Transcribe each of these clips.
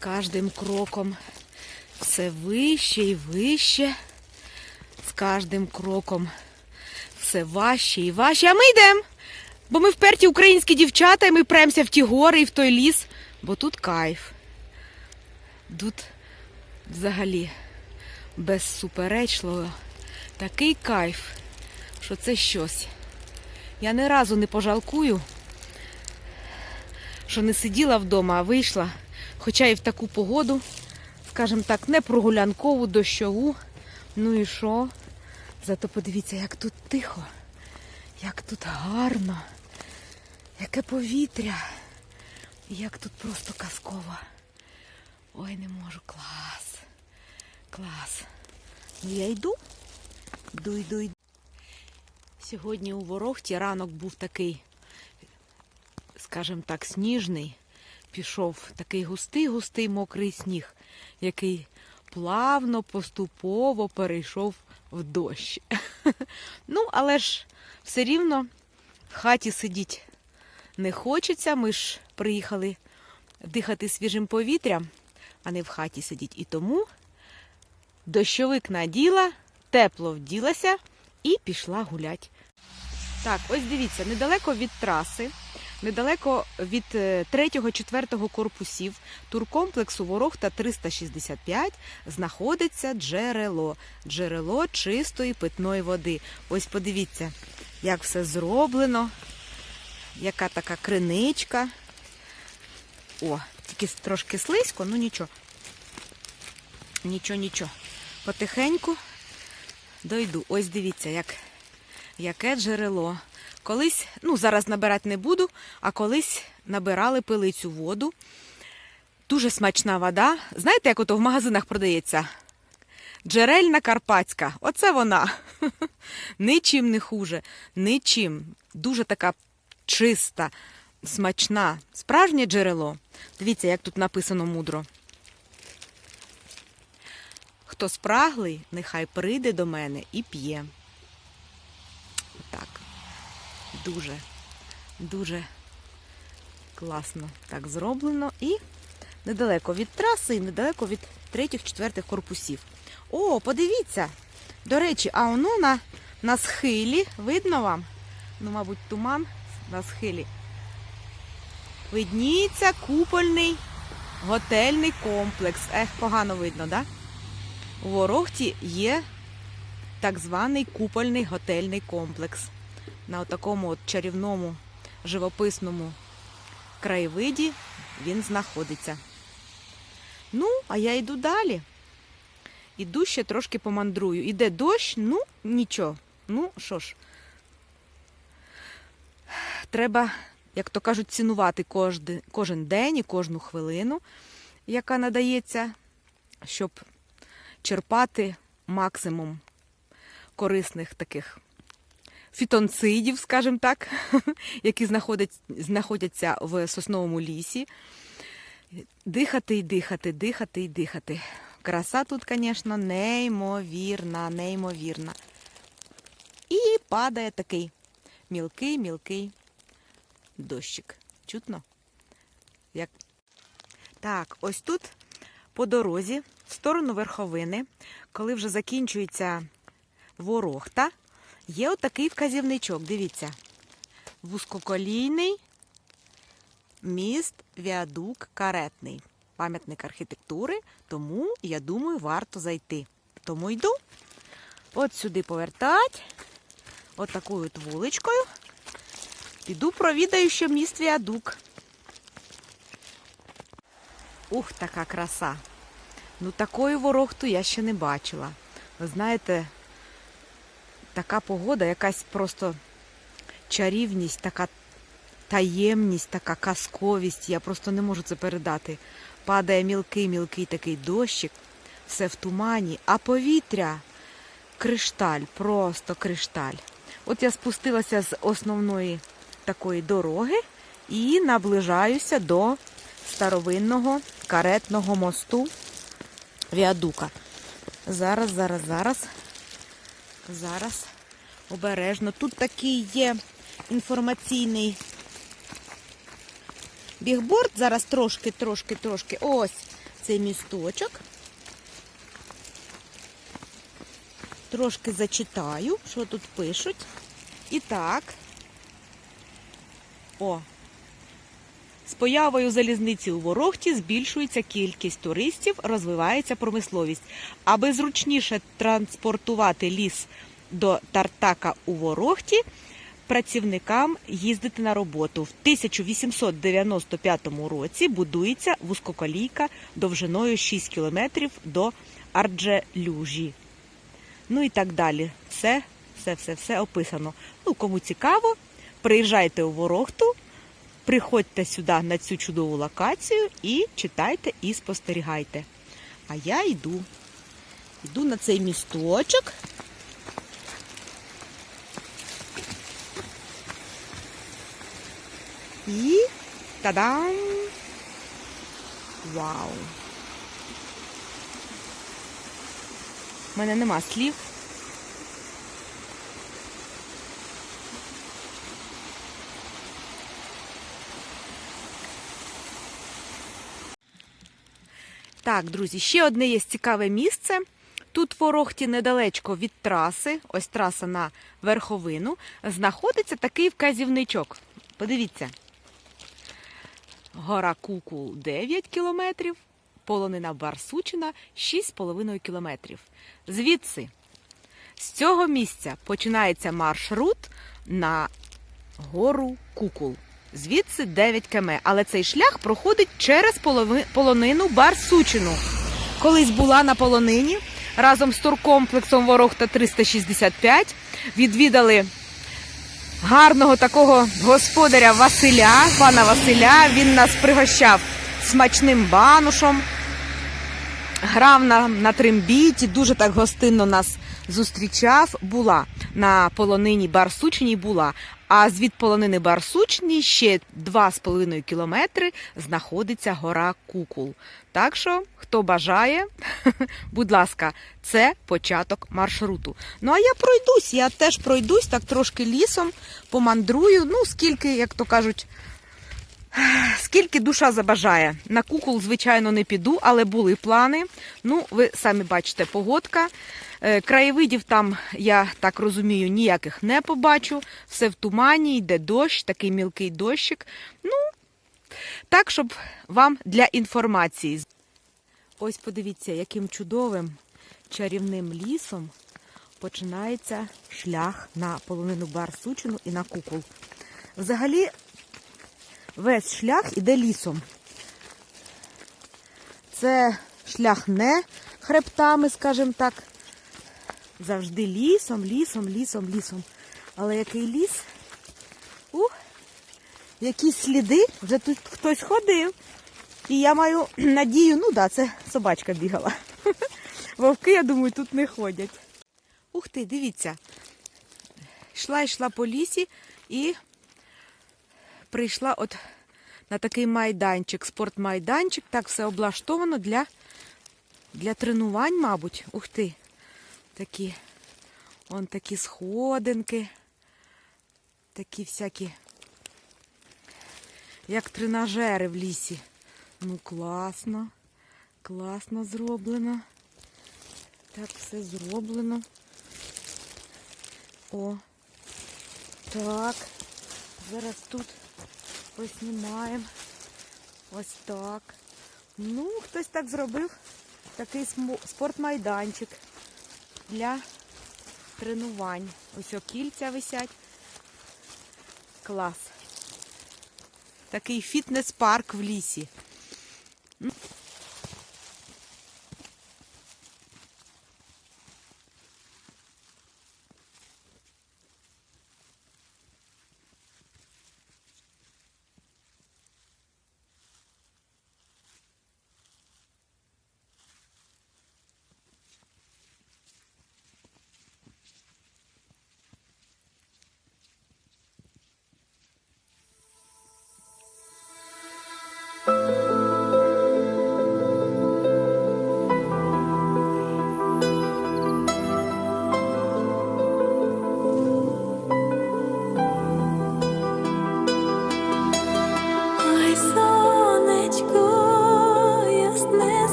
кожним кроком все вище і вище. З кожним кроком все важче і важче. А ми йдемо. Бо ми вперті українські дівчата, і ми премся в ті гори і в той ліс, бо тут кайф. Тут взагалі безсуперечливо такий кайф, що це щось. Я ні разу не пожалкую, що не сиділа вдома, а вийшла, хоча і в таку погоду, скажімо так, не прогулянкову, дощову. Ну і що? Зато подивіться, як тут тихо, як тут гарно, яке повітря, як тут просто казково. Ой, не можу, клас. Клас. Ну я йду. Йду, йду, йду. Сьогодні у Ворохті ранок був такий, скажімо так, сніжний. Пішов такий густий, густий мокрий сніг, який плавно, поступово перейшов в дощ. Ну, але ж все рівно в хаті сидіть не хочеться. Ми ж приїхали дихати свіжим повітрям, а не в хаті сидіть. І тому дощовик наділа, тепло вділася і пішла гулять. Так, ось дивіться, недалеко від траси, недалеко від 3-4 корпусів туркомплексу Ворохта 365 знаходиться джерело. Джерело чистої питної води. Ось подивіться, як все зроблено, яка така криничка. О, тільки трошки слизько, ну нічого. Нічого, нічого. Потихеньку дойду. Ось дивіться, як, яке джерело. Колись, ну зараз набирати не буду, а колись набирали пили цю воду. Дуже смачна вода. Знаєте, як ото в магазинах продається? Джерельна карпатська. Оце вона. Нічим не хуже. Нічим. Дуже така чиста, смачна. Справжнє джерело. Дивіться, як тут написано мудро. Хто спраглий, нехай прийде до мене і п'є. Так. Дуже, дуже класно так зроблено. І недалеко від траси, і недалеко від третіх-четвертих корпусів. О, подивіться! До речі, а воно на, на схилі, видно вам? Ну, мабуть, туман на схилі. Видніється купольний готельний комплекс. Ех, погано видно? Да? У Ворохті є так званий купольний готельний комплекс. На такому чарівному живописному краєвиді він знаходиться. Ну, а я йду далі. Іду ще трошки помандрую. Іде дощ, ну нічого. Ну що ж, треба, як то кажуть, цінувати кожен день і кожну хвилину, яка надається, щоб черпати максимум корисних таких фітонцидів, скажімо так, які знаходяться в сосновому лісі. Дихати і дихати, дихати і дихати. Краса тут, звісно, неймовірна, неймовірна. І падає такий мілкий-мілкий дощик. Чутно? Як... Так, ось тут по дорозі, в сторону верховини, коли вже закінчується ворохта, є отакий вказівничок. Дивіться, вузькоколійний міст Віадук Каретний. Пам'ятник архітектури, тому, я думаю, варто зайти. Тому йду. От сюди повертать. От такою от вуличкою. Піду провідаю, що міст Віадук. Ух, така краса. Ну, такої ворохту я ще не бачила. Ви знаєте, така погода, якась просто чарівність, така таємність, така казковість. Я просто не можу це передати. Падає мілкий-мілкий такий дощик, все в тумані, а повітря кришталь, просто кришталь. От я спустилася з основної такої дороги і наближаюся до старовинного каретного мосту Віадука. Зараз, зараз, зараз. Зараз обережно. Тут такий є інформаційний бігборд. Зараз трошки, трошки, трошки. Ось. цей місточок. Трошки зачитаю, що тут пишуть. І так. О. Появою залізниці у Ворохті збільшується кількість туристів, розвивається промисловість. Аби зручніше транспортувати ліс до Тартака у Ворохті, працівникам їздити на роботу. В 1895 році будується вузькоколійка довжиною 6 кілометрів до Арджелюжі. Ну і так далі. Все, все, все, все описано. Ну, кому цікаво, приїжджайте у Ворохту, приходьте сюди на цю чудову локацію і читайте і спостерігайте. А я йду. Йду на цей місточок. І та-дам! Вау! У мене нема слів. Так, друзі, ще одне є цікаве місце. Тут в Ворохті недалечко від траси, ось траса на верховину, знаходиться такий вказівничок. Подивіться. Гора Кукул 9 кілометрів, полонина Барсучина 6,5 кілометрів. Звідси, з цього місця починається маршрут на гору Кукул. Звідси 9 км. Але цей шлях проходить через полонину Барсучину. Колись була на полонині разом з туркомплексом Ворохта 365. Відвідали гарного такого господаря Василя, пана Василя. Він нас пригощав смачним банушем, грав на, на трембіті, дуже так гостинно нас зустрічав. Була на полонині Барсучній була. А звід полонини Барсучній ще 2,5 кілометри знаходиться гора Кукул. Так що, хто бажає, будь ласка, це початок маршруту. Ну а я пройдусь, я теж пройдусь так трошки лісом, помандрую. Ну, скільки, як то кажуть, Скільки душа забажає. На кукол, звичайно, не піду, але були плани. Ну, ви самі бачите, погодка. Е, Краєвидів там, я так розумію, ніяких не побачу. Все в тумані, йде дощ, такий мілкий дощик. Ну, так, щоб вам для інформації. Ось подивіться, яким чудовим чарівним лісом починається шлях на полонину Барсучину і на кукол. Взагалі, весь шлях іде лісом. Це шлях не хребтами, скажімо так. Завжди лісом, лісом, лісом, лісом. Але який ліс? Ух, якісь сліди, вже тут хтось ходив. І я маю надію, ну да, це собачка бігала. Вовки, я думаю, тут не ходять. Ух ти, дивіться. Йшла, йшла по лісі і прийшла от на такий майданчик, спортмайданчик. Так все облаштовано для, для тренувань, мабуть. Ух ти. Такі, он такі сходинки, такі всякі, як тренажери в лісі. Ну, класно, класно зроблено. Так, все зроблено. О, так. Зараз тут поснімаємо. Ось так. Ну, хтось так зробив такий спортмайданчик для тренувань. Ось кільця висять. Клас. Такий фітнес-парк в лісі.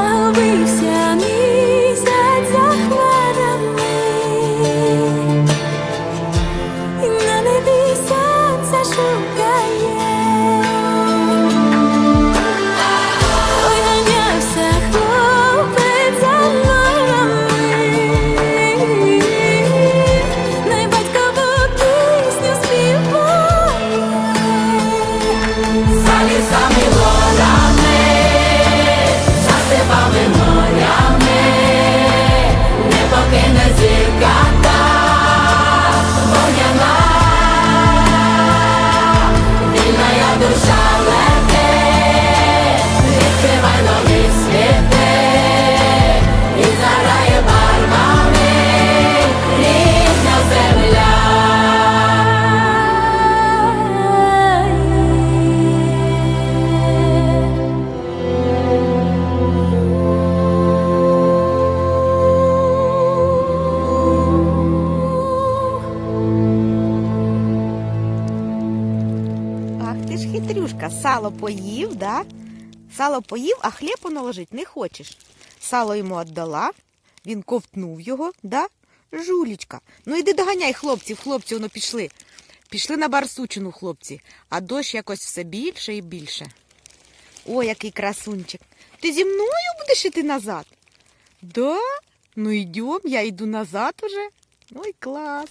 забився ні. Сало поїв, да? Сало поїв, а хліб наложить не хочеш. Сало йому віддала, він ковтнув його, да? Жулічка. Ну іди доганяй хлопців, хлопці, воно пішли. Пішли на барсучину, хлопці, а дощ якось все більше і більше. О, який красунчик. Ти зі мною будеш іти назад? Да? Ну йдем, я йду назад уже. Ой, клас.